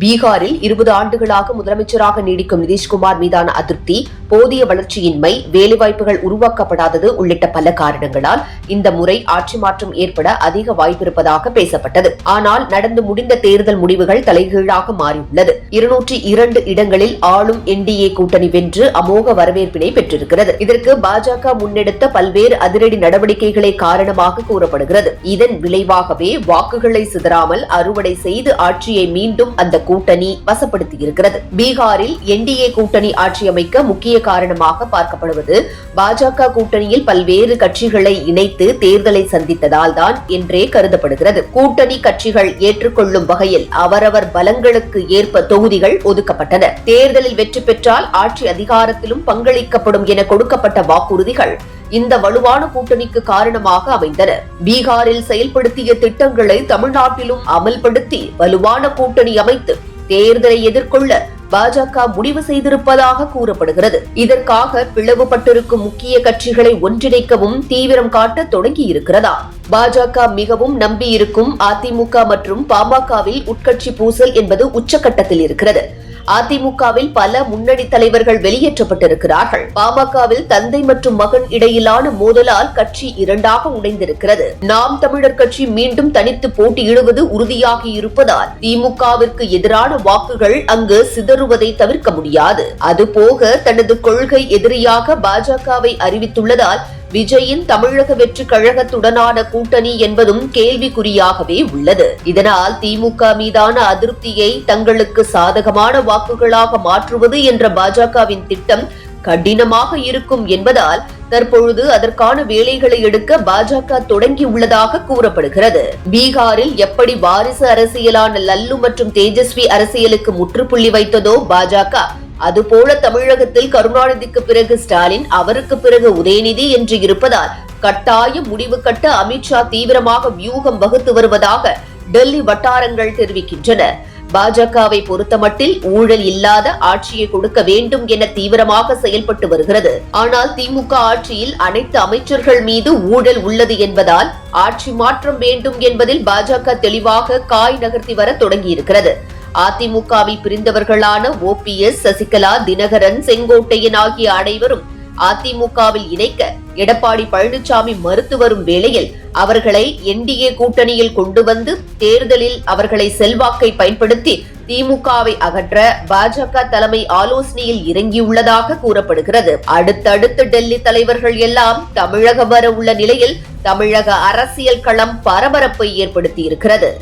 பீகாரில் இருபது ஆண்டுகளாக முதலமைச்சராக நீடிக்கும் நிதிஷ்குமார் மீதான அதிருப்தி போதிய வளர்ச்சியின்மை வேலைவாய்ப்புகள் உருவாக்கப்படாதது உள்ளிட்ட பல காரணங்களால் இந்த முறை ஆட்சி மாற்றம் ஏற்பட அதிக வாய்ப்பிருப்பதாக பேசப்பட்டது. ஆனால் நடந்து முடிந்த தேர்தல் முடிவுகள் தலைகீழாக மாறியுள்ளது. இருநூற்றி இரண்டு இடங்களில் ஆளும் என்டிஏ கூட்டணி வென்று அமோக வரவேற்பினை பெற்றிருக்கிறது. இதற்கு பாஜக முன்னெடுத்த பல்வேறு அதிரடி நடவடிக்கைகளை காரணமாக கூறப்படுகிறது. இதன் விளைவாகவே வாக்குகளை சிதறாமல் அறுவடை செய்து ஆட்சியை மீண்டும் அந்த கூட்டணி வசப்படுத்தியிருக்கிறது. பீகாரில் என்டிஏ கூட்டணி ஆட்சி அமைக்க முக்கிய காரணமாக பார்க்கப்படுவது பாஜக கூட்டணியில் பல்வேறு கட்சிகளை இணைத்து தேர்தலை சந்தித்ததால் தான் என்றே கருதப்படுகிறது. கூட்டணி கட்சிகள் ஏற்றுக்கொள்ளும் வகையில் அவரவர் பலங்களுக்கு ஏற்ப தொகுதிகள் ஒதுக்கப்பட்டன. தேர்தலில் வெற்றி பெற்றால் ஆட்சி அதிகாரத்திலும் பங்களிக்கப்படும் என கொடுக்கப்பட்ட வாக்குறுதிகள் இந்த வலுவான கூட்டணிக்கு காரணமாக அமைந்தன. பீகாரில் செயல்படுத்திய திட்டங்களை தமிழ்நாட்டிலும் அமல்படுத்தி வலுவான கூட்டணி அமைத்து தேர்தலை எதிர்கொள்ள பாஜக முடிவு செய்திருப்பதாக கூறப்படுகிறது. இதற்காக பிளவுபட்டிருக்கும் முக்கிய கட்சிகளை ஒன்றிணைக்கவும் தீவிரம் காட்ட தொடங்கியிருக்கிறதா? பாஜக மிகவும் நம்பியிருக்கும் அதிமுக மற்றும் பாமகவில் உட்கட்சி பூசல் என்பது உச்சகட்டத்தில் இருக்கிறது. அதிமுகவில் பல முன்னணி தலைவர்கள் வெளியேற்றப்பட்டிருக்கிறார்கள். பாமகவில் தந்தை மற்றும் மகன் இடையிலான மோதலால் கட்சி இரண்டாக உடைந்திருக்கிறது. நாம் தமிழர் கட்சி மீண்டும் தனித்து போட்டியிடுவது உறுதியாகி இருப்பதால் திமுகவிற்கு எதிரான வாக்குகள் அங்கு சிதறுவதை தவிர்க்க முடியாது. அதுபோக தனது கொள்கை எதிரியாக பாஜகவை அறிவித்துள்ளதால் விஜயின் தமிழக வெற்றி கழகத்துடனான கூட்டணி என்பதும் கேள்விக்குறியாகவே உள்ளது. இதனால் திமுக மீதான அதிருப்தியை தங்களுக்கு சாதகமான வாக்குகளாக மாற்றுவது என்ற பாஜகவின் திட்டம் கடினமாக இருக்கும் என்பதால் தற்பொழுது அதற்கான வேலைகளை எடுக்க பாஜக தொடங்கியுள்ளதாக கூறப்படுகிறது. பீகாரில் எப்படி வாரிசு அரசியலான லல்லு மற்றும் தேஜஸ்வி அரசியலுக்கு முற்றுப்புள்ளி வைத்ததோ பாஜக அதுபோல தமிழகத்தில் கருணாநிதிக்கு பிறகு ஸ்டாலின் அவருக்கு பிறகு உதயநிதி என்று இருப்பதால் கட்டாயம் முடிவு கட்ட அமித்ஷா தீவிரமாக வியூகம் வகுத்து வருவதாக டெல்லி வட்டாரங்கள் தெரிவிக்கின்றன. பாஜகவை பொறுத்தமட்டில் ஊழல் இல்லாத ஆட்சியை கொடுக்க வேண்டும் என தீவிரமாக செயல்பட்டு வருகிறது. ஆனால் திமுக ஆட்சியில் அனைத்து அமைச்சர்கள் மீது ஊழல் உள்ளது என்பதால் ஆட்சி மாற்றம் வேண்டும் என்பதில் பாஜக தெளிவாக காய் நகர்த்தி வர தொடங்கியிருக்கிறது. அதிமுகவில் பிரிந்தவர்களான ஓபிஎஸ் சசிகலா தினகரன் செங்கோட்டையன் ஆகிய அனைவரும் அதிமுகவில் இணைக்க எடப்பாடி பழனிசாமி மறுத்து வரும் வேளையில் அவர்களை என்டிஏ கூட்டணியில் கொண்டு வந்து தேர்தலில் அவர்களை செல்வாக்கை பயன்படுத்தி திமுகவை அகற்ற பாஜக தலைமை ஆலோசனையில் இறங்கியுள்ளதாக கூறப்படுகிறது. அடுத்தடுத்து டெல்லி தலைவர்கள் எல்லாம் தமிழகம் வர உள்ள நிலையில் தமிழக அரசியல் களம் பரபரப்பை ஏற்படுத்தி இருக்கிறது